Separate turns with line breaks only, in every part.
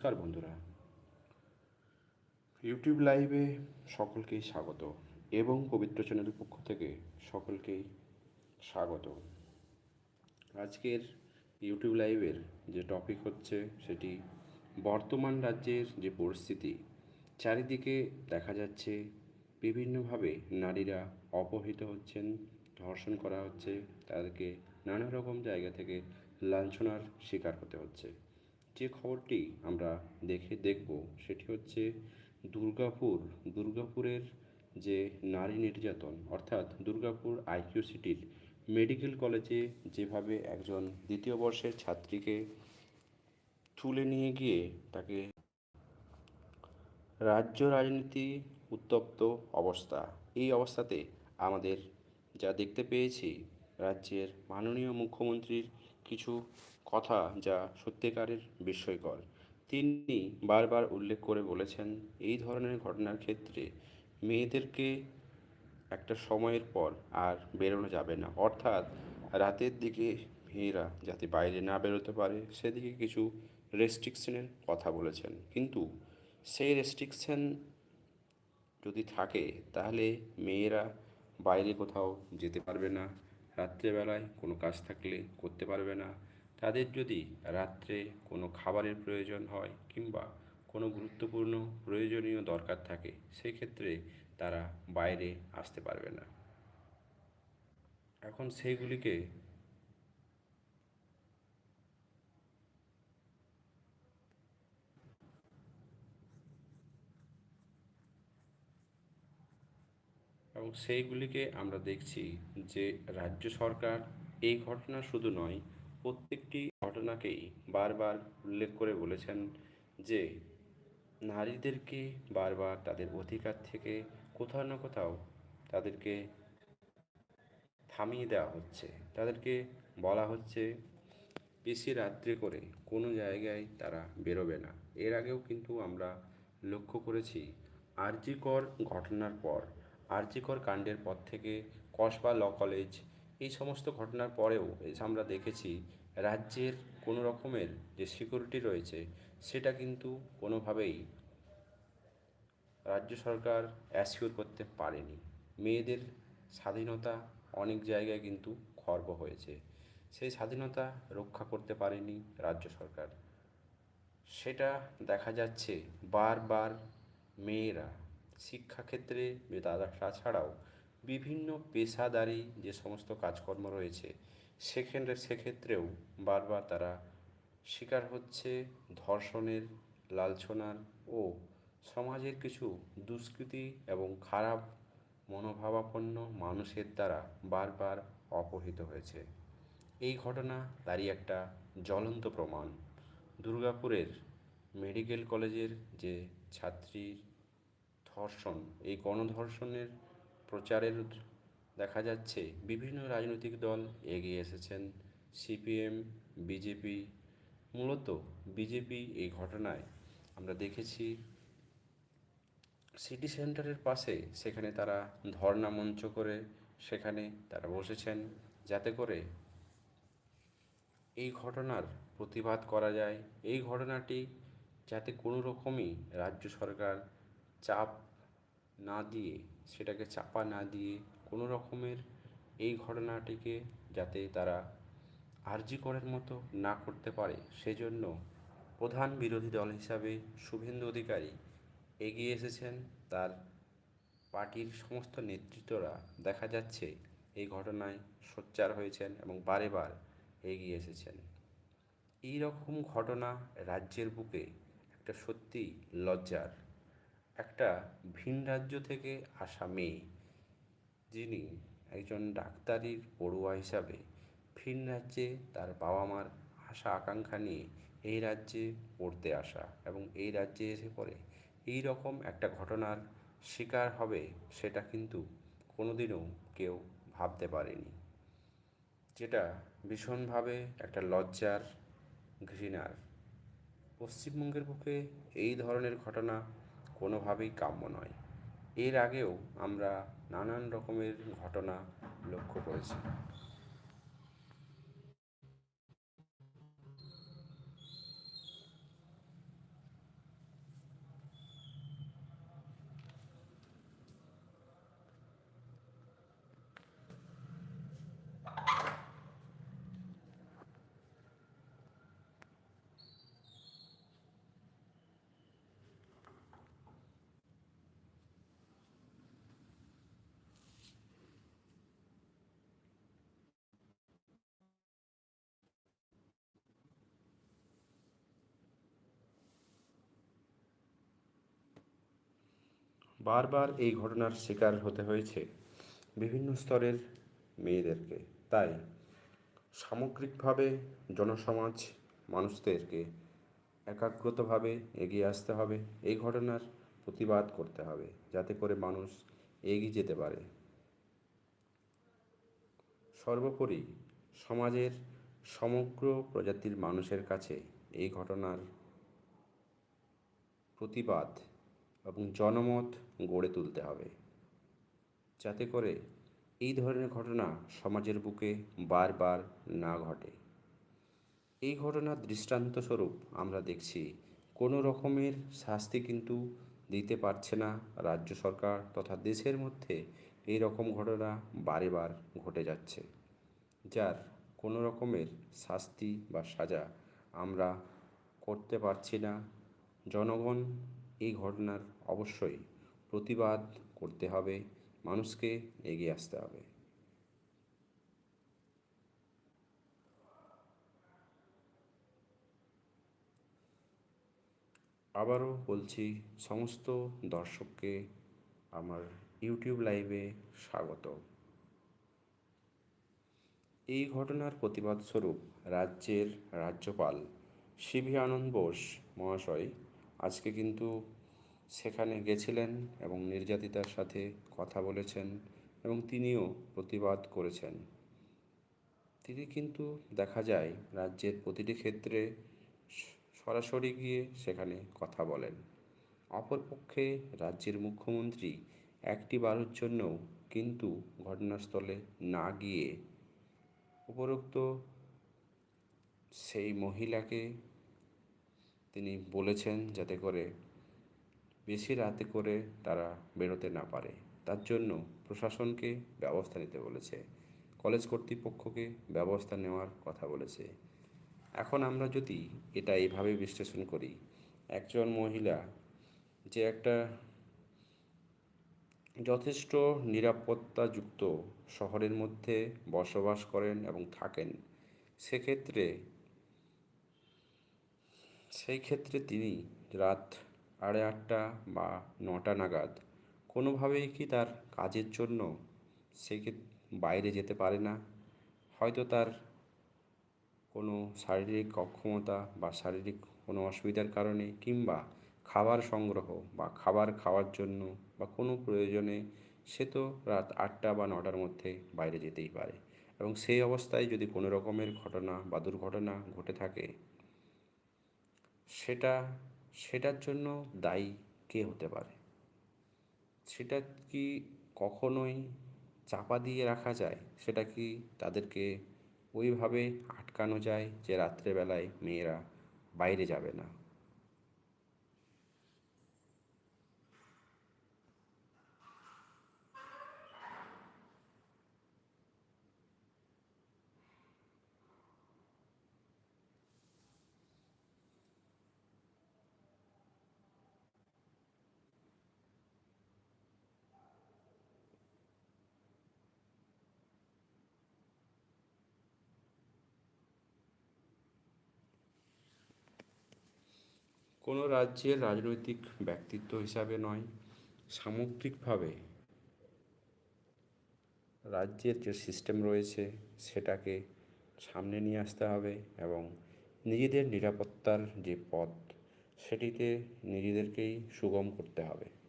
নমস্কার বন্ধুরা। ইউটিউব লাইভে সকলকেই স্বাগত এবং পবিত্র চ্যানেলের পক্ষ থেকে সকলকেই স্বাগত। আজকের ইউটিউব লাইভের যে টপিক হচ্ছে সেটি বর্তমান রাজ্যের যে পরিস্থিতি, চারিদিকে দেখা যাচ্ছে বিভিন্নভাবে নারীরা অপহৃত হচ্ছেন, ধর্ষণ করা হচ্ছে, তাদেরকে নানা রকম জায়গা থেকে লাঞ্ছনার শিকার হতে হচ্ছে। যে খবরটি আমরা দেখে দেখব, সেটি হচ্ছে দুর্গাপুর, দুর্গাপুরের যে নারী নির্যাতন, অর্থাৎ দুর্গাপুর আইকিউ সিটির মেডিকেল কলেজে যেভাবে একজন দ্বিতীয় বর্ষের ছাত্রীকে তুলে নিয়ে গিয়ে তাকে রাজ্য রাজনীতি উত্তপ্ত অবস্থা, এই অবস্থাতে আমাদের যা দেখতে পেয়েছি, রাজ্যের মাননীয় মুখ্যমন্ত্রীর কিছু কথা যা সত্যিকারের বিস্ময়কর। তিনি বারবার উল্লেখ করে বলেছেন, এই ধরনের ঘটনার ক্ষেত্রে মেয়েদেরকে একটা সময়ের পর আর বেরোনো যাবে না। অর্থাৎ রাতের দিকে মেয়েরা যাতে বাইরে না বেরোতে পারে, সেদিকে কিছু রেস্ট্রিকশনের কথা বলেছেন। কিন্তু সেই রেস্ট্রিকশন যদি থাকে, তাহলে মেয়েরা বাইরে কোথাও যেতে পারবে না। রাত্রেবেলায় কোনো কাজ থাকলে করতে পারবে না। তাদের যদি রাত্রে কোনো খাবারের প্রয়োজন হয় কিংবা কোনো গুরুত্বপূর্ণ প্রয়োজনীয় দরকার থাকে, সেক্ষেত্রে তারা বাইরে আসতে পারবে না। এখন সেইগুলিকে এবং সেইগুলিকে আমরা দেখছি যে রাজ্য সরকার এই ঘটনা শুধু নয় প্রত্যেকটি ঘটনাকেই বারবার উল্লেখ করে বলেছেন যে, নারীদেরকে বারবার তাদের অধিকার থেকে কোথাও না কোথাও তাদেরকে থামিয়ে দেওয়া হচ্ছে। তাদেরকে বলা হচ্ছে, বেশি রাত্রে করে কোনো জায়গায় তারা বেরোবে না। এর আগেও কিন্তু আমরা লক্ষ্য করেছি, আরজিকর ঘটনার পর, আরজিকর কাণ্ডের পর থেকে কসবা ল কলেজ এই সমস্ত ঘটনার পরেও আমরা দেখেছি, রাজ্যের কোনো রকমের যে সিকিউরিটি রয়েছে, সেটা কিন্তু কোনোভাবেই রাজ্য সরকার অ্যাসিওর করতে পারেনি। মেয়েদের স্বাধীনতা অনেক জায়গায় কিন্তু খর্ব হয়েছে। সেই স্বাধীনতা রক্ষা করতে পারেনি রাজ্য সরকার। সেটা দেখা যাচ্ছে বারবার মেয়েরা শিক্ষাক্ষেত্রে তারা তাছাড়াও বিভিন্ন পেশাদারি যে সমস্ত কাজকর্ম রয়েছে সেখানে সেক্ষেত্রেও বারবার তারা শিকার হচ্ছে ধর্ষণের, লালছনার ও সমাজের কিছু দুষ্কৃতি এবং খারাপ মনোভাবাপন্ন মানুষের দ্বারা বারবার অপহৃত হয়েছে। এই ঘটনা তারই একটা জ্বলন্ত প্রমাণ। দুর্গাপুরের মেডিকেল কলেজের যে ছাত্রীর ধর্ষণ, এই গণধর্ষণের প্রচারের দেখা যাচ্ছে, বিভিন্ন রাজনৈতিক দল এগিয়ে এসেছেন। সিপিএম, বিজেপি, মূলত বিজেপি এই ঘটনায়। আমরা দেখেছি সিটি সেন্টারের পাশে সেখানে তারা ধর্ণা মঞ্চ করে সেখানে তারা বসেছেন, যাতে করে এই ঘটনার প্রতিবাদ করা যায়। এই ঘটনাটি যাতে কোনো রকমই রাজ্য সরকার চাপ না দিয়ে, সেটাকে চাপা না দিয়ে কোনো রকমের এই ঘটনাটিকে যাতে তারা আরজি করের মতো না করতে পারে, সেজন্য প্রধান বিরোধী দল হিসাবে শুভেন্দু অধিকারী এগিয়ে এসেছেন। তার পার্টির সমস্ত নেতৃত্বরা দেখা যাচ্ছে এই ঘটনায় সোচ্চার হয়েছেন এবং বারে বার এগিয়ে এসেছেন। এই রকম ঘটনা রাজ্যের বুকে একটা সত্যি লজ্জার একটা ভিন রাজ্য থেকে আসা মেয়ে, যিনি একজন ডাক্তারির পড়ুয়া হিসাবে ভিন রাজ্যে তার বাবা মার আশা আকাঙ্ক্ষা নিয়ে এই রাজ্যে পড়তে আসা এবং এই রাজ্যে এসে পড়ে। এই রকম একটা ঘটনার শিকার হবে সেটা কিন্তু কোনোদিনও কেউ ভাবতে পারেনি। যেটা ভীষণভাবে একটা লজ্জার ঘৃণার। পশ্চিমবঙ্গের বুকে এই ধরনের ঘটনা কোনোভাবেই কাম্য নয়। এর আগেও আমরা নানান রকমের ঘটনা লক্ষ্য করেছি। বারবার এই ঘটনার শিকার হতে হয়েছে বিভিন্ন স্তরের মেয়েদেরকে। তাই সামগ্রিকভাবে জনসমাজ মানুষদেরকে একাগ্রতভাবে এগিয়ে আসতে হবে, এই ঘটনার প্রতিবাদ করতে হবে, যাতে করে মানুষ এগিয়ে যেতে পারে। সর্বোপরি সমাজের সমগ্র প্রজাতির মানুষের কাছে এই ঘটনার প্রতিবাদ এবং জনমত গড়ে তুলতে হবে। যাতে করে এই ধরনের ঘটনা সমাজের বুকে বারবার না ঘটে। এই ঘটনার দৃষ্টান্তস্বরূপ আমরা দেখছি, কোনো রকমের শাস্তি কিন্তু দিতে পারছে না রাজ্য সরকার তথা দেশের মধ্যে এই রকম ঘটনা বারে বার ঘটে যাচ্ছে, যার কোনো রকমের শাস্তি বা সাজা আমরা করতে পারছি না। জনগণ এই ঘটনার অবশ্যই প্রতিবাদ করতে হবে, মানুষকে এগিয়ে আসতে হবে। আবারও বলছি, সমস্ত দর্শককে আমার ইউটিউব লাইভে স্বাগত। এই ঘটনার প্রতিবাদ স্বরূপ রাজ্যের রাজ্যপাল সিভি আনন্দ বোস মহাশয়, আজকে কিন্তু সেখানে গেছিলেন এবং নির্যাতিতার সাথে কথা বলেছেন এবং তিনিও প্রতিবাদ করেছেন। তিনি কিন্তু দেখা যায় রাজ্যের প্রতিটি ক্ষেত্রে সরাসরি গিয়ে সেখানে কথা বলেন। অপরপক্ষে রাজ্যের মুখ্যমন্ত্রী একটি বারের জন্যও কিন্তু ঘটনাস্থলে না গিয়ে উপরোক্ত সেই মহিলাকে তিনি বলেছেন যাতে করে বেশি রাতে করে তারা বেরোতে না পারে। তার জন্য প্রশাসনকে ব্যবস্থা নিতে বলেছে। কলেজ কর্তৃপক্ষকে ব্যবস্থা নেওয়ার কথা বলেছে। এখন আমরা যদি এটা এইভাবে বিশ্লেষণ করি, একজন মহিলা যে একটা যথেষ্ট নিরাপত্তাযুক্ত শহরের মধ্যে বসবাস করেন এবং থাকেন, সেক্ষেত্রে, সেই ক্ষেত্রে তিনি রাত সাড়ে আটটা বা নটা নাগাদ। কোনোভাবেই কি তার কাজের জন্য সে বাইরে যেতে পারে না? হয়তো তার কোনো শারীরিক অক্ষমতা বা শারীরিক কোনো অসুবিধার কারণে কিংবা খাবার সংগ্রহ বা খাবার খাওয়ার জন্য বা কোনো প্রয়োজনে সে তো রাত আটটা বা নটার মধ্যে বাইরে যেতেই পারে। এবং সেই অবস্থায় যদি কোনো রকমের ঘটনা বা দুর্ঘটনা ঘটে থাকে, সেটা সেটার জন্য দায়ী কে হতে পারে? সেটা কি কখনোই চাপা দিয়ে রাখা যায়? সেটা কি তাদেরকে ওইভাবে আটকানো যায় যে রাত্রেবেলায় মেয়েরা বাইরে যাবে না? কোনো রাজ্যের রাজনৈতিক ব্যক্তিত্ব হিসাবে নয়, সামগ্রিকভাবে রাজ্যের যে সিস্টেম রয়েছে সেটাকে সামনে নিয়ে আসতে হবে এবং নিজেদের নিরাপত্তার যে পথ, সেটিতে নিজেদেরকেই সুগম করতে হবে।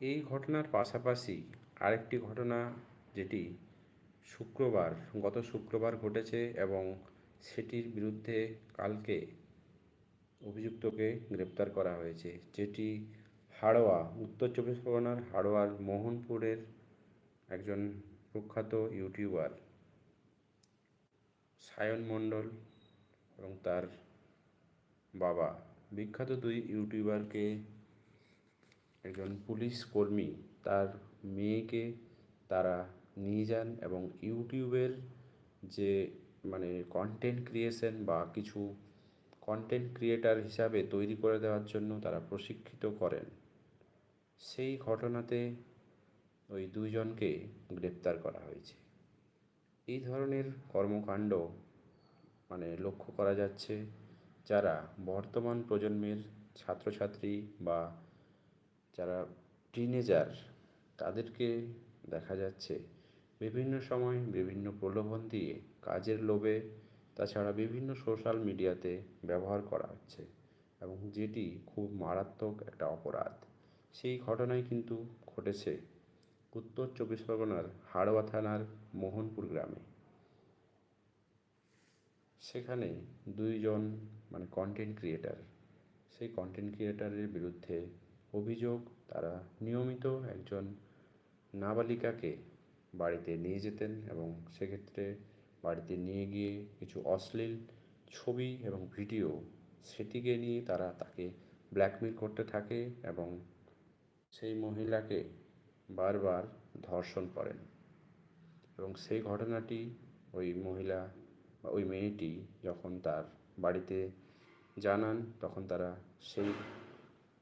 এই ঘটনার পাশাপাশি আরেকটি ঘটনা যেটি শুক্রবার, গত শুক্রবার ঘটেছে এবং সেটির বিরুদ্ধে কালকে অভিযুক্তকে গ্রেপ্তার করা হয়েছে, যেটি হাড়োয়া, উত্তর চব্বিশ পরগনার হাড়োয়ার মোহনপুরের একজন প্রখ্যাত ইউটিউবার সায়ন মণ্ডল এবং তার বাবা। বিখ্যাত দুই ইউটিউবারকে একজন পুলিশ কর্মী তার মেয়েকে তারা নিয়ে যান এবং ইউটিউবের যে মানে কন্টেন্ট ক্রিয়েশন বা কিছু কন্টেন্ট ক্রিয়েটার হিসাবে তৈরি করে দেওয়ার জন্য তারা প্রশিক্ষিত করেন। সেই ঘটনাতে ওই দুইজনকে গ্রেপ্তার করা হয়েছে। এই ধরনের কর্মকাণ্ড মানে লক্ষ্য করা যাচ্ছে যারা বর্তমান প্রজন্মের ছাত্রছাত্রী বা যারা টিনেজার তাদেরকে দেখা যাচ্ছে বিভিন্ন সময় বিভিন্ন প্রলোভন দিয়ে কাজের লোভে, তাছাড়া বিভিন্ন সোশ্যাল মিডিয়াতে ব্যবহার করা হচ্ছে এবং যেটি খুব মারাত্মক একটা অপরাধ। সেই ঘটনায় কিন্তু ঘটেছে উত্তর চব্বিশ পরগনার হাড়োয়া থানার মোহনপুর গ্রামে। সেখানে দুইজন মানে কন্টেন্ট ক্রিয়েটার সেই কন্টেন্ট ক্রিয়েটারের বিরুদ্ধে অভিযোগ, তারা নিয়মিত একজন নাবালিকাকে বাড়িতে নিয়ে যেতেন এবং সেক্ষেত্রে বাড়িতে নিয়ে গিয়ে কিছু অশ্লীল ছবি এবং ভিডিও সেটিকে নিয়ে তারা তাকে ব্ল্যাকমেল করতে থাকে এবং সেই মহিলাকে বারবার ধর্ষণ করেন। এবং সেই ঘটনাটি ওই মহিলা বা ওই মেয়েটি যখন তার বাড়িতে জানান, তখন তারা সেই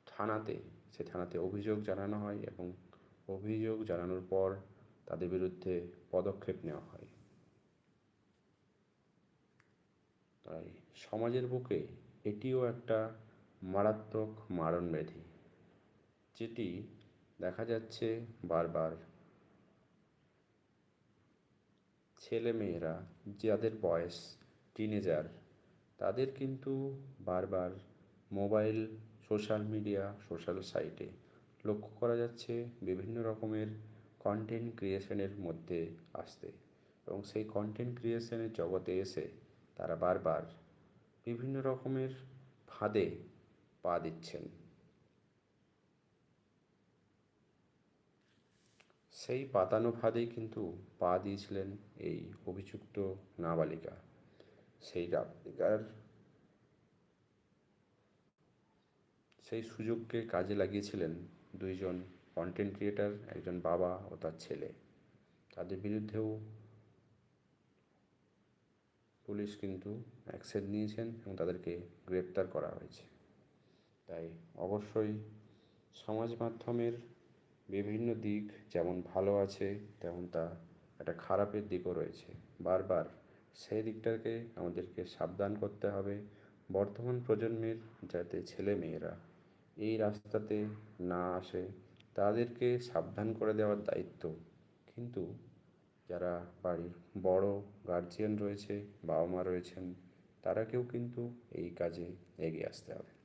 থানাতে সেই থানাতে অভিযোগ জানানো হয় এবং অভিযোগ জানানোর পর তাদের বিরুদ্ধে পদক্ষেপ নেওয়া হয়। তাই সমাজের বুকে এটিও একটা মারাত্মক মারণ ব্যাধি যেটি দেখা যাচ্ছে বারবার। ছেলে মেয়েরা যাদের বয়স টিনেজার তাদের কিন্তু বারবার মোবাইল সোশ্যাল মিডিয়া, সোশ্যাল সাইটে লক্ষ্য করা যাচ্ছে বিভিন্ন রকমের কন্টেন্ট ক্রিয়েশনের মধ্যে আসতে এবং সেই কন্টেন্ট ক্রিয়েশনের জগতে এসে তারা বারবার বিভিন্ন রকমের ফাঁদে পা দিচ্ছেন। সেই পাতানো ফাঁদেই কিন্তু পা দিয়েছিলেন এই অভিযুক্ত নাবালিকা। সেই নাবালিকার সেই সুযোগকে কাজে লাগিয়েছিলেন দুইজন কন্টেন্ট ক্রিয়েটার একজন বাবা ও তার ছেলে। তাদের বিরুদ্ধেও পুলিশ কিন্তু অ্যাকশন নিয়েছেন এবং তাদেরকে গ্রেপ্তার করা হয়েছে। তাই অবশ্যই সমাজ মাধ্যমের বিভিন্ন দিক যেমন ভালো আছে, তেমন তা একটা খারাপের দিকও রয়েছে। বারবার সেই দিকটাকে আমাদেরকে সাবধান করতে হবে। বর্তমান প্রজন্মের যাতে ছেলে মেয়েরা এই রাস্তাতে না আসে তাদেরকে সাবধান করে দেওয়ার দায়িত্ব। কিন্তু যারা বাড়ির বড় গার্জিয়ান রয়েছে বাবা মা রয়েছেন, তারাকেও কিন্তু এই কাজে এগিয়ে আসতে হবে।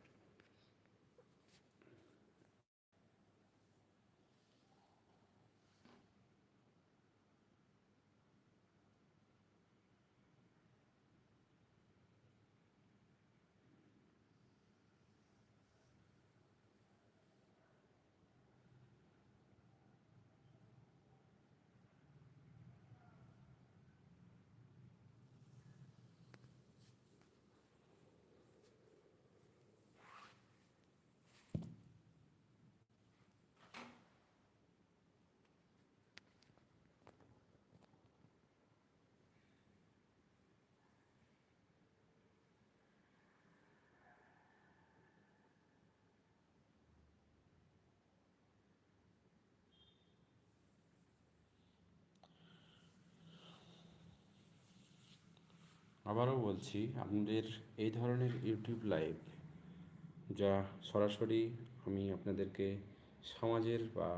আবারও বলছি, আপনাদের এই ধরনের ইউটিউব লাইভ যা সরাসরি আমি আপনাদেরকে সমাজের বা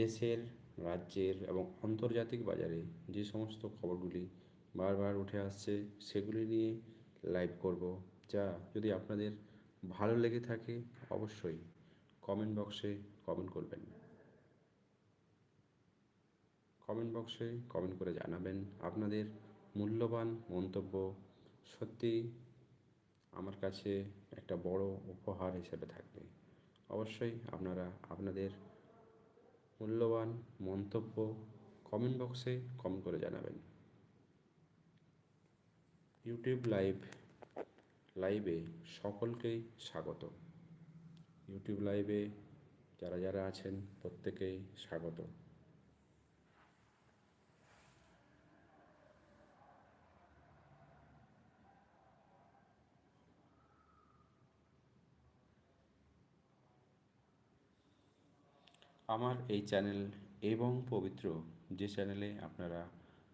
দেশের, রাজ্যের এবং আন্তর্জাতিক বাজারে যে সমস্ত খবরগুলি বারবার উঠে আসছে, সেগুলি নিয়ে লাইভ করব, যা যদি আপনাদের ভালো লেগে থাকে অবশ্যই কমেন্ট বক্সে কমেন্ট করবেন। কমেন্ট বক্সে কমেন্ট করে জানাবেন আপনাদের মূল্যবান মন্তব্য সত্যি আমার কাছে একটা বড় উপহার হিসেবে থাকবে। অবশ্যই আপনারা আপনাদের মূল্যবান মন্তব্য কমেন্ট বক্সে কমেন্ট করে জানাবেন। ইউটিউব লাইভ লাইভে সকলকেই স্বাগত। ইউটিউব লাইভে যারা যারা আছেন প্রত্যেকেই স্বাগত। আমার এই চ্যানেল এবং পবিত্র যে চ্যানেলে আপনারা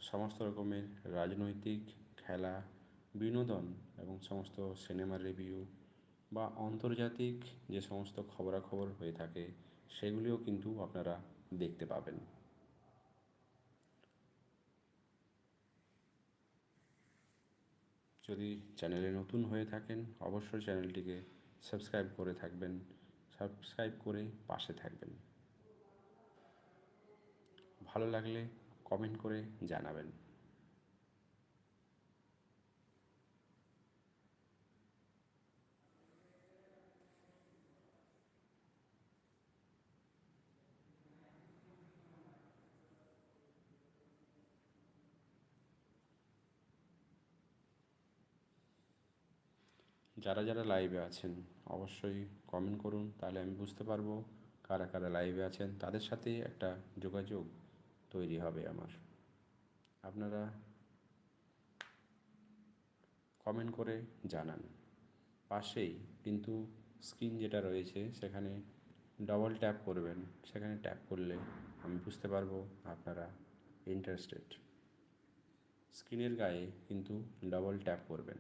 সমস্ত রকমের রাজনৈতিক খেলা, বিনোদন এবং সমস্ত সিনেমার রিভিউ বা আন্তর্জাতিক যে সমস্ত খবরাখবর হয়ে থাকে সেগুলিও কিন্তু আপনারা দেখতে পাবেন। যদি চ্যানেলে নতুন হয়ে থাকেন, অবশ্যই চ্যানেলটিকে সাবস্ক্রাইব করে থাকবেন সাবস্ক্রাইব করে পাশে থাকবেন। ভালো লাগলে কমেন্ট করে জানাবেন। যারা যারা লাইভে আছেন, অবশ্যই কমেন্ট করুন, তাহলে আমি বুঝতে পারব কারা কারা লাইভে আছেন। তাদের সাথে একটা যোগাযোগ তৈরি হবে আমার। আপনারা কমেন্ট করে জানান। পাশেই কিন্তু স্ক্রিন যেটা রয়েছে, সেখানে ডবল ট্যাপ করবেন। সেখানে ট্যাপ করলে আমি বুঝতে পারব আপনারা ইন্টারেস্টেড স্ক্রিনের গায়ে কিন্তু ডবল ট্যাপ করবেন।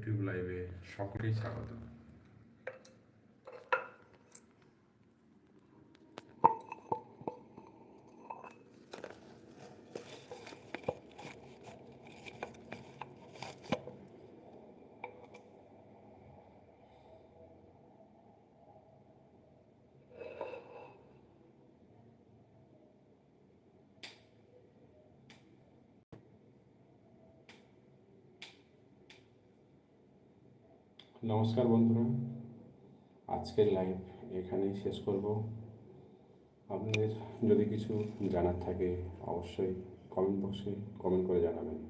ইউটিউব লাইভে সকলেই স্বাগত নমস্কার বন্ধুরা। আজকের লাইভ এখানেই শেষ করব। আপনাদের যদি কিছু জানার থাকে, অবশ্যই কমেন্ট বক্সে কমেন্ট করে জানাবেন।